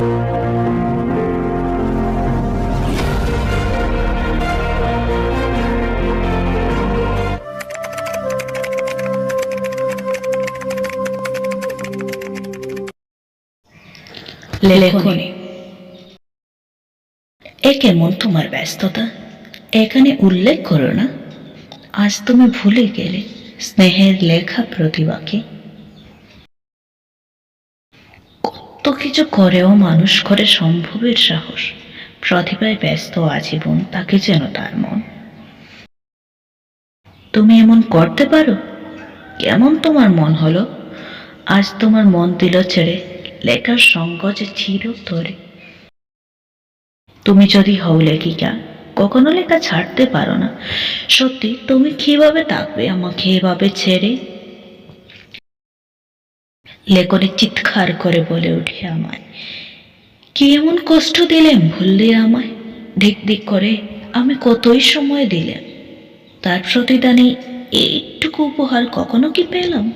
এ কেমন তোমার ব্যস্ততা, এখানে উল্লেখ করো না। আজ তুমি ভুলে গেলে স্নেহের লেখা প্রতিভাকে কত কিছু করেও মানুষ করে সম্ভবের সাহস। প্রতিভায় ব্যস্ত আজীবন তাকে যেন তার মন। তুমি এমন করতে পারো? কেমন তোমার মন হলো? আজ তোমার মন দিল ছেড়ে, লেখার সংকোচে চির ধরে তুমি যদি হও লেখিকা, কখনো লেখা ছাড়তে পারো না। সত্যি, তুমি কীভাবে থাকবে আমাকে এভাবে ছেড়ে? লেখনে চিৎকার করে বলে উঠে আমায়। কি এমন কষ্ট দিলেন ভুললে আমায়? দিক দিক করে, আমি কতই সময় দিলাম? তার প্রতিদানে এইটুকু উপহার কখনো কি পেলাম?